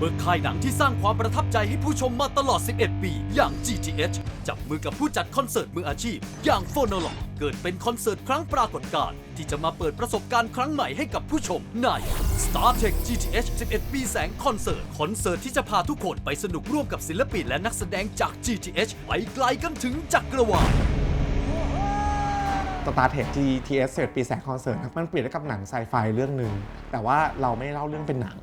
เมื่อค่ายหนังที่สร้างความประทับใจให้ผู้ชมมาตลอด 11 ปี อย่าง GTH จับมือกับผู้จัดคอนเสิร์ตมืออาชีพ อย่างโฟโนโลเกิดเป็นคอนเสิร์ตครั้งปรากฏการณ์ที่จะมาเปิดประสบการณ์ครั้งใหม่ให้กับผู้ชมใน Star Tech GTH 11 ปีแสงคอนเสิร์ต คอนเสิร์ตที่จะพาทุกคนไปสนุกร่วมกับศิลปินและนักแสดงจาก GTH ไปไกลกันถึงจักรวาล สตาร์เทค GTS เสร็จปีแสงคอนเสิร์ตครับมันเปลี่ยนกับหนังไซไฟเรื่องหนึ่งแต่ว่าเราไม่เล่าเรื่องเป็นหนัง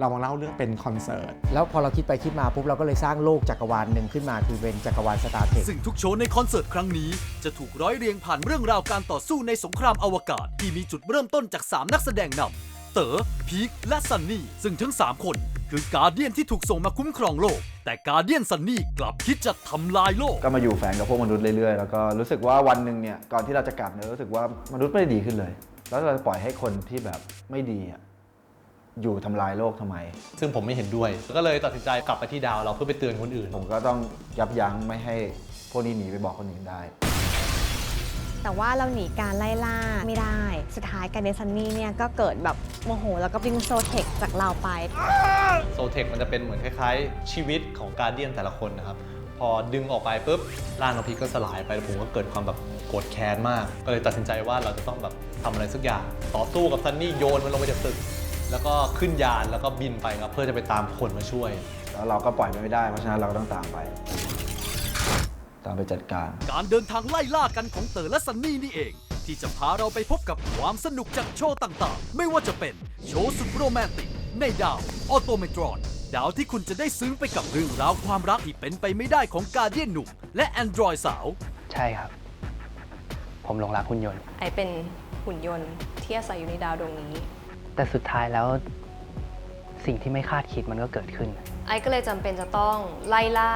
เรามาเล่าเรื่องเป็นคอนเสิร์ตแล้วพอเราคิดไปคิดมาปุ๊บเราก็เลยสร้างโลกจักรวาลหนึ่งขึ้นมาคือเป็นจักรวาลสตาร์เทคซึ่งทุกโชว์ในคอนเสิร์ตครั้งนี้ จะถูกร้อยเรียงผ่านเรื่องราวการต่อสู้ในสงครามอวกาศ ที่มีจุดเริ่มต้นจาก 3 นักแสดงนำ เต๋อพีคและซันนี่ซึ่งทั้ง 3 คนคือการเดียนที่ถูกส่งมาคุ้มครองโลก แต่การเดียนซันนี่กลับคิดจะทำลายโลก ก็มาอยู่แฝงกับพวกมนุษย์เรื่อยๆ แล้วก็รู้สึกว่าวันหนึ่งเนี่ยก่อนที่เราจะกลับเนี่ยรู้สึกว่ามนุษย์ไม่ได้ดีขึ้นเลย แล้วเราจะปล่อยให้คนที่แบบไม่ดีอะอยู่ทำลายโลกทำไม ซึ่งผมไม่เห็นด้วย ก็เลยตัดสินใจกลับไปที่ดาวเราเพื่อไปเตือนคนอื่น ผมก็ต้องยับยั้งไม่ให้พวกนี้หนีไปบอกคนอื่นได้ แต่ว่าเราหนีการไล่ล่าไม่ได้ สุดท้ายการเดนซันนี่เนี่ยก็เกิดแบบโมโห แล้วก็ดึงโซเทคจากเราไป โซเทคมันจะเป็นเหมือนคล้ายๆ ชีวิตของการเดียนแต่ละคนนะครับ พอดึงออกไปปุ๊บร่างน้องพีคก็สลายไปแล้วผมก็เกิดความแบบโกรธแค้นมาก ก็เลยตัดสินใจว่าเราจะต้องแบบทำอะไรสักอย่างต่อสู้กับซันนี่โยนมันลงไปจากตึกแล้วก็ขึ้นยานแล้วก็บินไปครับเพื่อจะไปตามคนมาช่วย แล้วเราก็ปล่อยมันไม่ได้เพราะฉะนั้นเราก็ต้องตามไป ตามไปจัดการ การเดินทางไล่ล่ากันของเต๋อและซันนี่นี่เอง ที่จะพาเราไปพบกับความสนุกจากโชว์ต่างๆ ไม่ว่าจะเป็นโชว์สุดโรแมนติก ในดาวออโตเมตรอน ดาวที่คุณจะได้ซึ้งไปกับเรื่องราวความรักที่เป็นไปไม่ได้ของการเดียนหนุ่ม และแอนดรอยสาว ใช่ครับ ผมหลงรักหุ่นยนต์ ไอเป็นหุ่นยนต์ที่อาศัยอยู่ในดาวดวงนี้ แต่สุดท้ายแล้วสิ่งที่ไม่คาดคิดมันก็เกิดขึ้น ไอก็เลยจำเป็นจะต้องไล่ล่า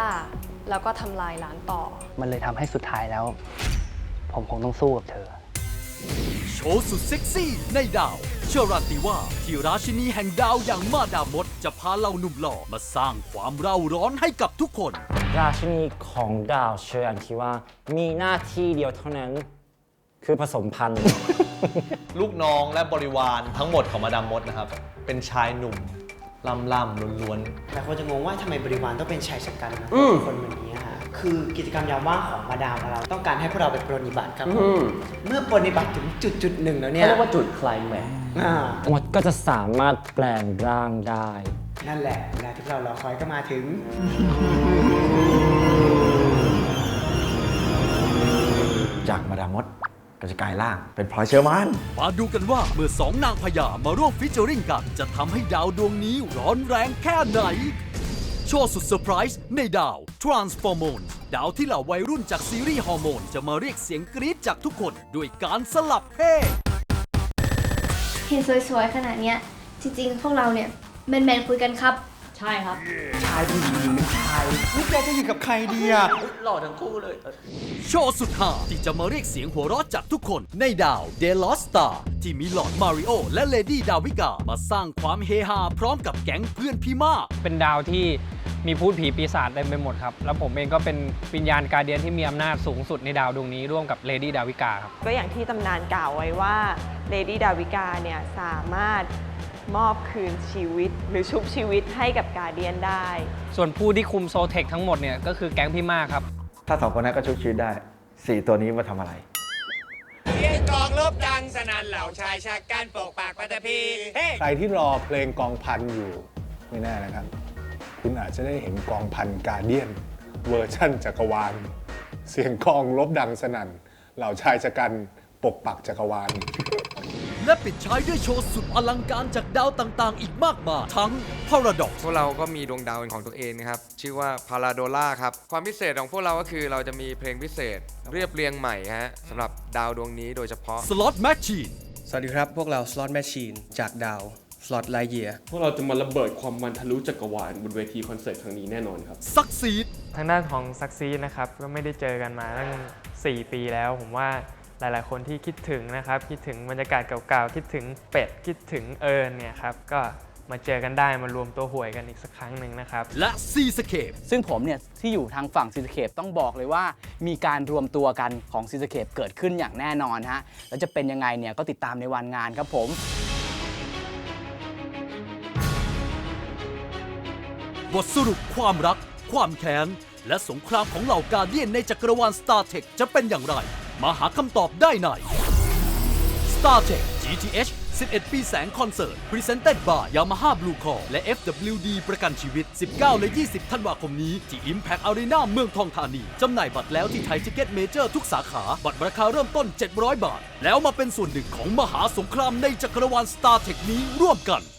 แล้วก็ทำลายล้านต่อ มันเลยทำให้สุดท้ายแล้ว ผมคงต้องสู้กับเธอ โชว์สุดเซ็กซี่ในดาว เชื่อรันตีว่าที่ราชินีแห่งดาวอย่างมาดามด จะพาเหล่าหนุ่มหล่อมาสร้างความเร่าร้อนให้กับทุกคน ราชินีของดาวเชออันที่ว่า มีหน้าที่เดียวเท่านั้น คือผสมพันธุ์ ลูกน้องและบริวารทั้งหมดของมาดามมดนะครับ เป็นชายหนุ่ม ล่ำล่ำๆล้วนหลายคนจะงงว่าทำไมบริวารต้องเป็นชายชะกันนะอืมคนแบบนี้ฮะคือกิจกรรมยามว่างของมาดามเรา ต้องการให้พวกเราไปปรนนิบัติครับผมอืมเมื่อปรนนิบัติถึงจุดจุดๆหนึ่งแล้วเนี่ยเขาเรียกว่าจุดไคลแม็กซ์อ่ามดก็จะสามารถแปลงร่างได้ นั่นแหละเวลาที่เรารอคอยก็มาถึง จากมาดามด ก็จะกลายร่างเป็นพลอยเชอร์มาน มาดูกันว่าเมื่อสองนางพญามาร่วมฟิชเจอริงกัน จะทำให้ดาวดวงนี้ร้อนแรงแค่ไหน โชว์สุดเซอร์ไพรส์ในดาว Transformone ดาวที่เหล่าวัยรุ่นจากซีรีส์ฮอร์โมน จะมาเรียกเสียงกรี๊ดจากทุกคนด้วยการสลับเพศ เห็นสวยๆ ขนาดเนี้ย จริงๆ พวกเราเนี่ยแมนๆคุยกันครับ ใช่ครับโชว์สุดฮาที่จะมาเรียกเสียงหัวเราะจากทุกคนในดาว d e l o s t a r ที่มีหลอดมาริโอและเลดี้ดาวิกา มาสร้างความเฮฮาพร้อมกับแก๊งเพื่อนพี่มากเป็นดาวที่มีพูดผีปีศาจเต็มไปหมดครับ แล้วผมเองก็เป็นวิญญาณการเดียนที่มีอำนาจสูงสุดในดาวดวงนี้ร่วมกับเลดี้ดาวิกาครับ ก็อย่างที่ตำนานกล่าวไว้ว่าเลดี้ดาวิกาเนี่ยสามารถ มอบคืนชีวิต หรือชุบชีวิตให้กับกาเดียนได้ ส่วนผู้ที่คุมโซเทคทั้งหมดเนี่ยก็คือแก๊งพี่มากครับ ถ้าสองคนนั้นก็ชุบชีวิตได้สี่ตัวนี้มาทำอะไรกองลบดังสนั่นเหล่าชายชาการปกปากปัตตภีเฮ้ ใครที่รอเพลงกองพันอยู่ไม่แน่นะครับ คุณอาจจะได้เห็นกองพันการเดียน เวอร์ชั่นจักรวาล เสียงกลองลบดังสนั่น เหล่าชายชะกันปกปักจักรวาล และปิดท้ายด้วยโชว์สุดอลังการจากดาวต่างๆ อีกมากมายทั้ง Paradox พวกเราก็มีดวงดาวเป็นของตัวเองนะครับ ชื่อว่าพาราโดล่าครับ ความพิเศษของพวกเราก็คือเราจะมีเพลงพิเศษ เรียบเรียงใหม่ฮะสำหรับดาวดวงนี้โดยเฉพาะ Slot Machine สวัสดีครับ พวกเรา Slot Machine จากดาว Slot Lightyear พวกเราจะมาระเบิดความมันทะลุจักรวาลบนเวทีคอนเสิร์ตครั้งนี้แน่นอนครับ Succeed ทางด้านของซักซีนะครับ ก็ไม่ได้เจอกันมาตั้ง 4 ปีแล้ว ผมว่า หลาย ๆ คนที่คิดถึงนะครับ คิดถึงบรรยากาศเก่าๆ คิดถึงเป็ด คิดถึงเอิญเนี่ยครับ ก็มาเจอกันได้มารวมตัวหวยกันอีกสักครั้งหนึ่งนะครับ และ Seascape ซึ่งผมเนี่ยที่อยู่ทางฝั่งซีสเคปต้องบอกเลยว่า มีการรวมตัวกันของซีสเคปเกิดขึ้นอย่างแน่นอนฮะ แล้วจะเป็นยังไงเนี่ยก็ติดตามในวันงานครับผม บทสรุปความรัก ความแค้น และสงครามของเหล่ากาเดียนในจักรวาล Star Tech จะเป็นอย่างไร มาหาคำตอบได้ใน Star Tech GTH 11 ปีแสงคอนเสิร์ต Presented by Yamaha Blue Core และ FWD ประกันชีวิต 19 และ 20 ธันวาคมนี้ ที่ Impact Arena เมืองทองธานี จำหน่ายบัตรแล้วที่ไทยทิเก็ตเมเจอร์ทุกสาขา บัตรราคาเริ่มต้น 700 บาท แล้วมาเป็นส่วนหนึ่งของมหาสงครามในจักรวาล Star Tech นี้ร่วมกัน